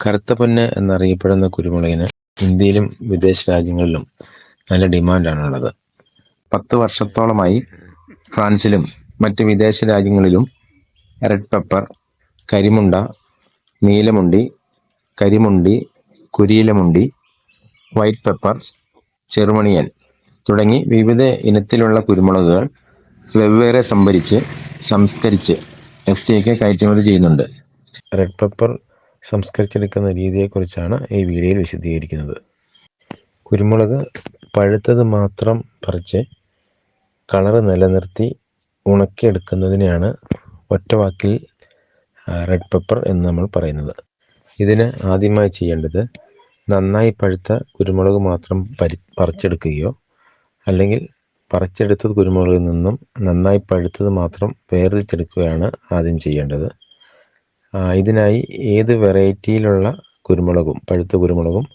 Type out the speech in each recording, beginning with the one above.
കറുത്ത പൊന്ന് എന്നറിയപ്പെടുന്ന കുരുമുളകിന് ഇന്ത്യയിലും വിദേശ രാജ്യങ്ങളിലും നല്ല ഡിമാൻഡാണുള്ളത്. പത്ത് വർഷത്തോളമായി ഫ്രാൻസിലും മറ്റ് വിദേശ രാജ്യങ്ങളിലും red pepper Karimunda Neelamundi Karimundi Kuriyilamundi white pepper Cherumaniyan തുടങ്ങി വിവിധ ഇനത്തിലുള്ള കുരുമുളകുകൾ വെവ്വേറെ സംഭരിച്ച് സംസ്കരിച്ച് എഫ് ടി കയറ്റുമതി ചെയ്യുന്നുണ്ട്. റെഡ് പെപ്പർ സംസ്കരിച്ചെടുക്കുന്ന രീതിയെക്കുറിച്ചാണ് ഈ വീഡിയോയിൽ വിശദീകരിക്കുന്നത്. കുരുമുളക് പഴുത്തത് മാത്രം പറിച്ച് കളറ് നിലനിർത്തി ഉണക്കിയെടുക്കുന്നതിനെയാണ് ഒറ്റവാക്കിൽ റെഡ് പെപ്പർ എന്ന് നമ്മൾ പറയുന്നത്. ഇതിന് ആദ്യമായി ചെയ്യേണ്ടത് നന്നായി പഴുത്ത കുരുമുളക് മാത്രം പരി പറിച്ചെടുക്കുകയോ അല്ലെങ്കിൽ പറിച്ചെടുത്ത കുരുമുളകിൽ നിന്നും നന്നായി പഴുത്തത് മാത്രം വേർതിരിച്ചെടുക്കുകയാണ് ആദ്യം ചെയ്യേണ്ടത്. ഇതിനായി ഏത് വെറൈറ്റിയിലുള്ള കുരുമുളകും പഴുത്ത കുരുമുളകും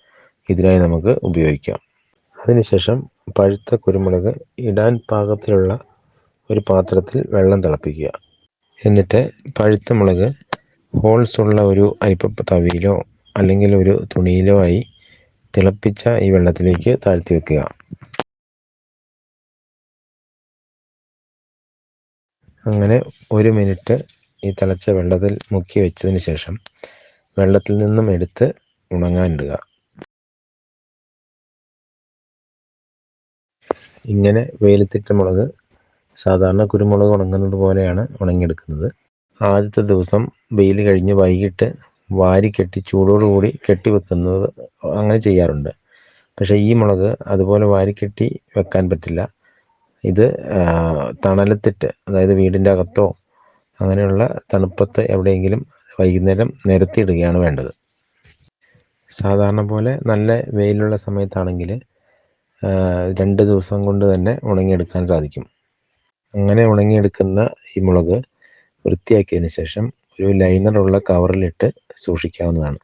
ഇതിനായി നമുക്ക് ഉപയോഗിക്കാം. അതിനുശേഷം പഴുത്ത കുരുമുളക് ഇടാൻ പാകത്തിലുള്ള ഒരു പാത്രത്തിൽ വെള്ളം തിളപ്പിക്കുക. എന്നിട്ട് പഴുത്ത മുളക് ഹോൾസ് ഉള്ള ഒരു അരിപ്പ തവിയിലോ അല്ലെങ്കിൽ ഒരു തുണിയിലോ ആയി തിളപ്പിച്ച ഈ വെള്ളത്തിലേക്ക് താഴ്ത്തി വെക്കുക. അങ്ങനെ ഒരു മിനിറ്റ് ഈ തിളച്ച വെള്ളത്തിൽ മുക്കി വെച്ചതിന് ശേഷം വെള്ളത്തിൽ നിന്നും എടുത്ത് ഉണങ്ങാനിടുക. ഇങ്ങനെ വെയിലത്തിട്ട മുളക് സാധാരണ കുരുമുളക് ഉണങ്ങുന്നത് പോലെയാണ് ഉണങ്ങിയെടുക്കുന്നത്. ആദ്യത്തെ ദിവസം വെയിൽ കഴിഞ്ഞ് വൈകിട്ട് വാരി കെട്ടി ചൂടോടുകൂടി കെട്ടി വെക്കുന്നത് അങ്ങനെ ചെയ്യാറുണ്ട്. പക്ഷേ ഈ മുളക് അതുപോലെ വാരി കെട്ടി വെക്കാൻ പറ്റില്ല. ഇത് തണലത്തിട്ട് അതായത് വീടിന്റെ അകത്തോ അങ്ങനെയുള്ള തണുപ്പത്ത് എവിടെയെങ്കിലും വൈകുന്നേരം നിരത്തിയിടുകയാണ് വേണ്ടത്. സാധാരണ പോലെ നല്ല വെയിലുള്ള സമയത്താണെങ്കിൽ രണ്ട് ദിവസം കൊണ്ട് തന്നെ ഉണങ്ങിയെടുക്കാൻ സാധിക്കും. അങ്ങനെ ഉണങ്ങിയെടുക്കുന്ന ഈ മുളക് വൃത്തിയാക്കിയതിന് ശേഷം ഒരു ലൈനറുള്ള കവറിലിട്ട് സൂക്ഷിക്കാവുന്നതാണ്.